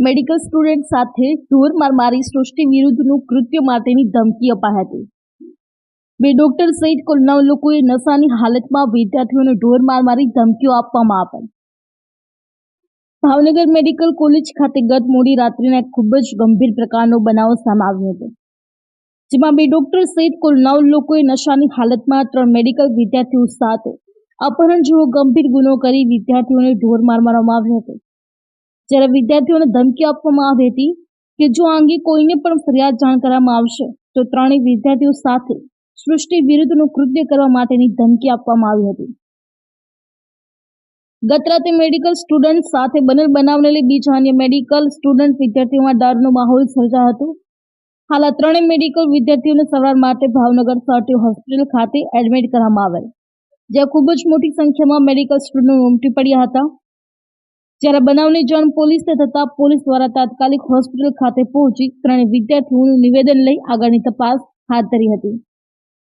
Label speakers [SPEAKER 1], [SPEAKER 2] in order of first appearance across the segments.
[SPEAKER 1] Medical student સાથે ઢોર માર સૃષ્ટિ વિરુદ્ધનું કૃત્ય માટેની ધમકી અપાઈ હતી. બે ડોક્ટર સહિત કુલ નવ લોકોએ નશાની હાલતમાં વિદ્યાર્થીઓને ઢોર માર ધમકીઓ આપવામાં આવી ભાવનગર મેડિકલ કોલેજ ખાતે ગત મોડી રાત્રિના ખૂબ જ ગંભીર પ્રકારનો બનાવ સામે આવ્યો હતો, જેમાં બે ડોક્ટર સહિત કુલ નવ લોકોએ નશાની હાલતમાં ત્રણ મેડિકલ વિદ્યાર્થીઓ સાથે અપહરણ જેવો ગંભીર ગુનો કરી વિદ્યાર્થીઓને ઢોર માર મારવામાં આવ્યો હતો. જ્યારે વિદ્યાર્થીઓને ધમકી આપવામાં આવી હતી કે જો આ અંગે કોઈને પણ ફરિયાદ જાણ કરવામાં આવશે, તો ત્રણેય વિદ્યાર્થીઓ સાથે સૃષ્ટિ વિરુદ્ધનું કૃત્ય કરવા માટેની ધમકી આપવામાં આવી હતી. ગત રાતે મેડિકલ સ્ટુડન્ટ સાથે બનેલ બનાવને લઈ બીજા અન્ય મેડિકલ સ્ટુડન્ટ વિદ્યાર્થીઓમાં ડરનો માહોલ સર્જાયો હતો. હાલ આ ત્રણેય મેડિકલ વિદ્યાર્થીઓને સારવાર માટે ભાવનગર સાટી હોસ્પિટલ ખાતે એડમિટ કરવામાં આવેલ, જ્યાં ખૂબ જ મોટી સંખ્યામાં મેડિકલ સ્ટુડન્ટ ઉમટી પડ્યા હતા. જ્યારે બનાવની જાણ પોલીસને થતા પોલીસ દ્વારા તાત્કાલિક હોસ્પિટલ ખાતે પહોંચી ત્રણેય વિદ્યાર્થીઓનું નિવેદન લઈ આગળની તપાસ હાથ ધરી હતી.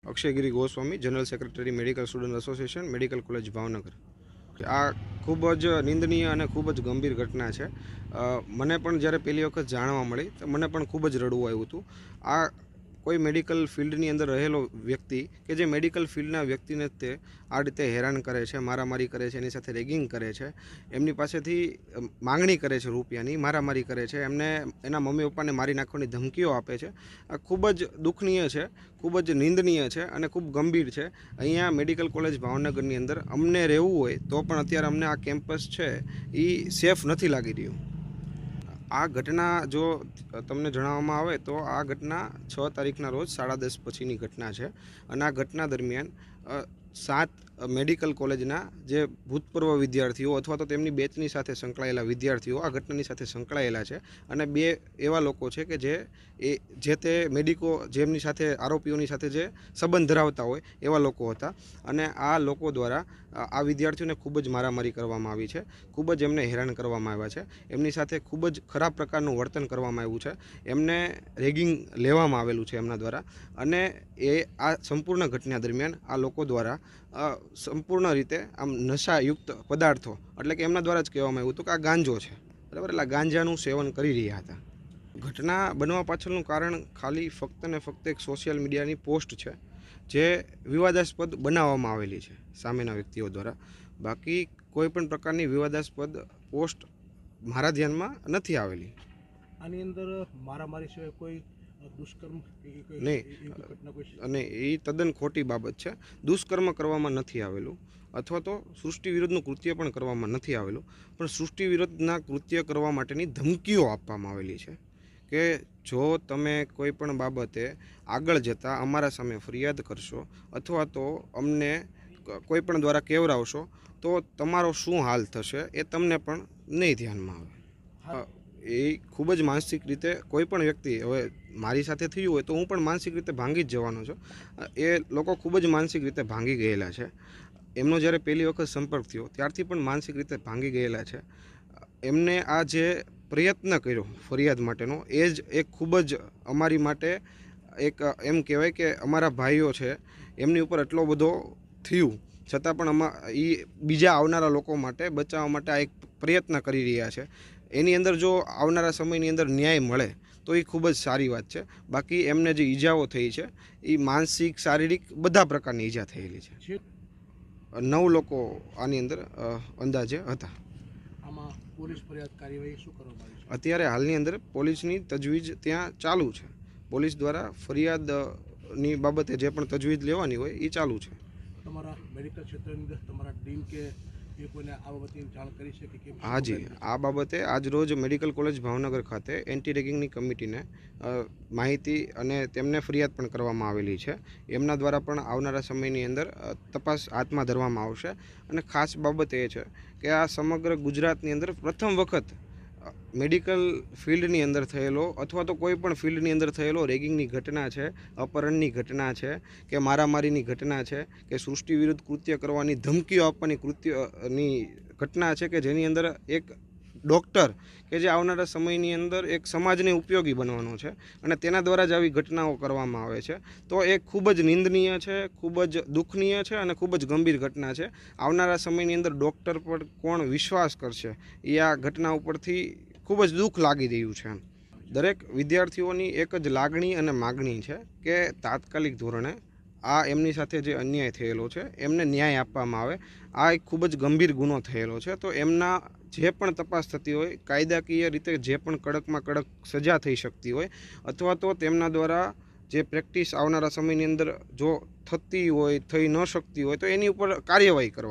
[SPEAKER 2] Akshaygiri Goswami, general secretary, medical student association, medical college Bhavnagar. આ ખૂબ જ નિંદનીય અને ખૂબ જ ગંભીર ઘટના છે. મને પણ જ્યારે પહેલી વખત જાણવા મળી, તો મને પણ ખૂબ જ રડવું આવ્યું હતું. આ કોઈ મેડિકલ ફિલ્ડની અંદર રહેલો વ્યક્તિ કે જે મેડિકલ ફિલ્ડના વ્યક્તિને તે આ રીતે હેરાન કરે છે, મારામારી કરે છે, એની સાથે રેગિંગ કરે છે, એમની પાસેથી માંગણી કરે છે રૂપિયાની, મારામારી કરે છે, એમને એના મમ્મી પપ્પાને મારી નાખવાની ધમકીઓ આપે છે. આ ખૂબ જ દુઃખનીય છે, ખૂબ જ નિંદનીય છે અને ખૂબ ગંભીર છે. અહીંયા મેડિકલ કોલેજ ભાવનગરની અંદર અમને રહેવું હોય તો પણ અત્યારે અમને આ કેમ્પસ છે એ સેફ નથી લાગી રહ્યું. આ ઘટના જો તમને જણાવવામાં આવે તો આ ઘટના છ તારીખના રોજ સાડા દસ પછીની ઘટના છે. અને આ ઘટના દરમિયાન સાત મેડિકલ કોલેજના જે ભૂતપૂર્વ વિદ્યાર્થીઓ અથવા તો તેમની બેચની સાથે સંકળાયેલા વિદ્યાર્થીઓ આ ઘટનાની સાથે સંકળાયેલા છે અને બે એવા લોકો છે કે જે એ, જે તે મેડિકો, જેમની સાથે, આરોપીઓની સાથે જે સંબંધ ધરાવતા હોય એવા લોકો હતા અને આ લોકો દ્વારા આ વિદ્યાર્થીઓને ખૂબ જ મારામારી કરવામાં આવી છે, ખૂબ જ એમને હેરાન કરવામાં આવ્યા છે, એમની સાથે ખૂબ જ ખરાબ પ્રકારનું વર્તન કરવામાં આવ્યું છે, એમને રેગિંગ લેવામાં આવેલું છે એમના દ્વારા અને એ આ સંપૂર્ણ ઘટના દરમિયાન આ લોકો દ્વારા સંપૂર્ણ રીતે આમ નશાયુક્ત પદાર્થો, એટલે કે એમના દ્વારા જ કહેવામાં આવ્યું હતું કે આ ગાંજો છે. બરાબર? એટલે ગાંજાનું સેવન કરી રહ્યા હતા. ઘટના બનવા પાછળનું કારણ ખાલી ફક્ત ને ફક્ત એક સોશિયલ મીડિયાની પોસ્ટ છે, જે વિવાદાસ્પદ બનાવવામાં આવેલી છે સામેના વ્યક્તિઓ દ્વારા. બાકી કોઈ પણ પ્રકારની વિવાદાસ્પદ પોસ્ટ મારા ધ્યાનમાં નથી આવેલી.
[SPEAKER 3] આની અંદર મારામારી સિવાય કોઈ દુષ્કર્મ
[SPEAKER 2] નહીં. અને એ તદ્દન ખોટી બાબત છે. દુષ્કર્મ કરવામાં નથી આવેલું. અથવા તો સૃષ્ટિ વિરુદ્ધનું કૃત્ય પણ કરવામાં નથી આવેલું. પણ સૃષ્ટિ વિરુદ્ધના કૃત્ય કરવા માટેની ધમકીઓ આપવામાં આવેલી છે કે જો તમે કોઈ પણ બાબતે આગળ જતાં અમારા સામે ફરિયાદ કરશો અથવા તો અમને કોઈ પણ દ્વારા કેવરાવશો તો તમારો શું હાલ થશે એ તમને પણ નહીં ધ્યાનમાં આવે.
[SPEAKER 3] હા.
[SPEAKER 2] એ ખૂબ જ માનસિક રીતે કોઈ પણ વ્યક્તિ હવે મારી સાથે થયું હોય તો હું પણ માનસિક રીતે ભાંગી જ જવાનો છું. એ લોકો ખૂબ જ માનસિક રીતે ભાંગી ગયેલા છે. એમનો જ્યારે પહેલી વખત સંપર્ક થયો ત્યારથી પણ માનસિક રીતે ભાંગી ગયેલા છે. એમને આ જે પ્રયત્ન કર્યો ફરિયાદ માટેનો એ જ એક ખૂબ જ અમારી માટે એક એમ કહેવાય કે અમારા ભાઈઓ છે એમની ઉપર એટલો બધો થયું. છતાં પણ અમા એ બીજા આવનારા લોકો માટે બચાવવા માટે આ એક પ્રયત્ન કરી રહ્યા છે. એની અંદર જો આવનારા સમયની અંદર ન્યાય મળે તો એ ખૂબ જ સારી વાત છે. બાકી એમને જે ઈજાઓ થઈ છે એ માનસિક શારીરિક બધા પ્રકારની ઈજા થયેલી છે. નવ લોકો આની અંદર અંદાજે હતા.
[SPEAKER 3] આમાં પોલીસ ફરિયાદ કાર્યવાહી શું કરવામાં
[SPEAKER 2] અત્યારે હાલની અંદર પોલીસની તજવીજ ત્યાં ચાલુ છે. પોલીસ દ્વારા ફરિયાદની બાબતે જે પણ તજવીજ લેવાની હોય એ ચાલુ છે.
[SPEAKER 3] તમારા મેડિકલ ક્ષેત્રની અંદર તમારા ટીમ કે એ જી, આ
[SPEAKER 2] બાબતે આજરોજ મેડિકલ કોલેજ ભાવનગર ખાતે એન્ટી રેગિંગની કમિટીને માહિતી અને તેમને ફરિયાદ પણ કરવામાં આવેલી છે. એમના દ્વારા પણ આવનારા સમયની અંદર તપાસ હાથમાં ધરવામાં આવશે. અને ખાસ બાબત એ છે કે આ સમગ્ર ગુજરાતની અંદર પ્રથમ વખત મેડિકલ ફિલ્ડની અંદર થયેલો અથવા તો કોઈ પણ ફિલ્ડની અંદર થયેલો રેગિંગની ઘટના છે, અપહરણની ઘટના છે, કે મારામારીની ઘટના છે, કે સૃષ્ટિ વિરુદ્ધ કૃત્ય કરવાની ધમકીઓ આપવાની કૃત્યની ઘટના છે, કે જેની અંદર એક ડૉક્ટર કે જે આવનારા સમયની અંદર એક સમાજને ઉપયોગી બનવાનો છે અને તેના દ્વારા જ આવી ઘટનાઓ કરવામાં આવે છે. તો એ ખૂબ જ નિંદનીય છે, ખૂબ જ દુઃખનીય છે અને ખૂબ જ ગંભીર ઘટના છે. આવનારા સમયની અંદર ડૉક્ટર પર કોણ વિશ્વાસ કરશે? એ આ ઘટના ઉપરથી ખૂબ જ દુઃખ લાગી રહ્યું છે દરેક વિદ્યાર્થીઓની એક જ લાગણી અને માગણી છે કે તાત્કાલિક ધોરણે આ એમની સાથે જે અન્યાય થયેલો છે, એમને ન્યાય આપવામાં આવે. આ એક ખૂબ જ ગંભીર ગુનો થયેલો છે. તો એમના જે પણ તપાસ થતી હોય, કાયદાકીય રીતે જે પણ કડકમાં કડક સજા થઈ શકતી હોય, અથવા તો તેમના દ્વારા જે પ્રેક્ટિસ આવનારા સમયની અંદર જો થતી હોય, થઈ ન શકતી હોય, તો એની ઉપર કાર્યવાહી કરવા.